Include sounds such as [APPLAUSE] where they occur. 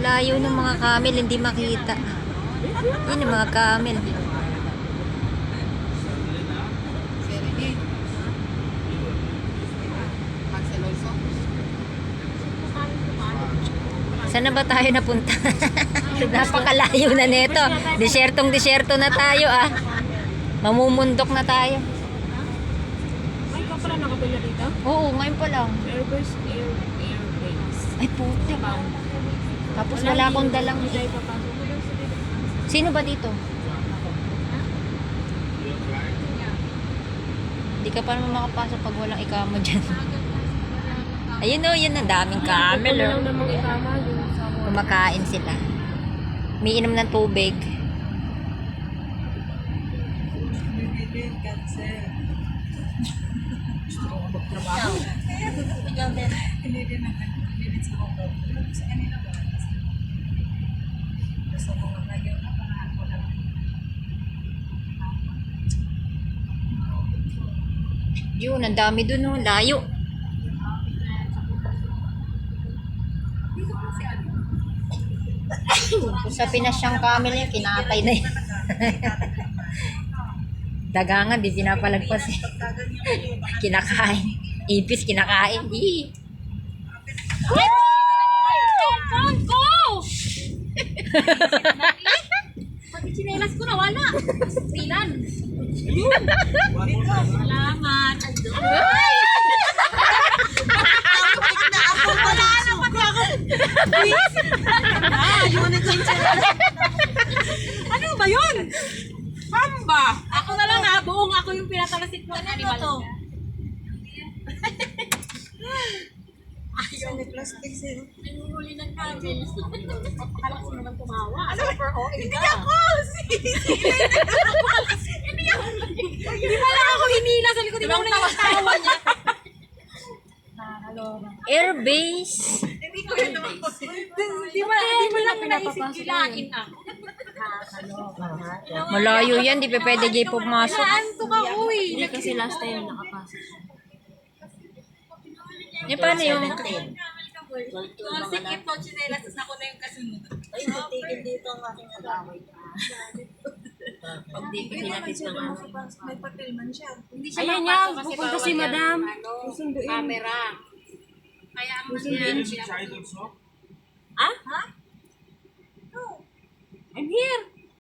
Layo ng mga camel, hindi makita. Yun yung mga camel. Saan na ba tayo napunta? [LAUGHS] Napakalayo na neto. Desyertong desyerto na tayo ah. Mamumundok na tayo. Ay, ka pala nakapila dito? Oo, ngayon pa lang. Airbus Air Airbase. Ay puti. Tapos wala akong dalang... Sino ba dito? Hindi ka pa naman makapasok pag walang ikama dyan. Ayun o, yun ang daming camel [LAUGHS] Ano oh. lang namang ikama yung sa mga Kumakain sila. Umiinom ng tubig. Yun, ang dami dun oh. Layo. Kung sa Pinas siyang camel yun, kinatay na yun. [LAUGHS] Dagangan, di pinapalagpas eh. [LAUGHS] kinakain. Ipis, kinakain. Ih. Phone ko! Pati chinelas ko nawala. Pilan. Salamat. Ay! Wala na pati ako. Ano ba yun? Pamba. Ako na lang ha. Buong ako yung pinatalasit mo. Ano ba to? Ayaw. Nanguhuli ng camel. Papakalakas mo naman tumawa. Ano? Super ho. [LAUGHS] Hindi ako! Hindi ako! Hindi pala ako hinila sa likod. Hindi ako nangatawa niya. Airbase. Hindi ko yun naman. Di ba, di ba lang naisip kilain ako? Malayo yan, di pa pwede gay pumasok. Saan to ka, uy? Hindi kasi last time nakapasok. Eh, paano yung... Toxic ito, chinelas, tapos ako na yung kasunod. Ay, titigil dito ang aking agaway. Pag di ko sinapis ng May papel man siya. Hindi siya Ayan yan, pupunta si madam. Camera. Kaya ang nangyari siya. Ah? Ha? I'm here.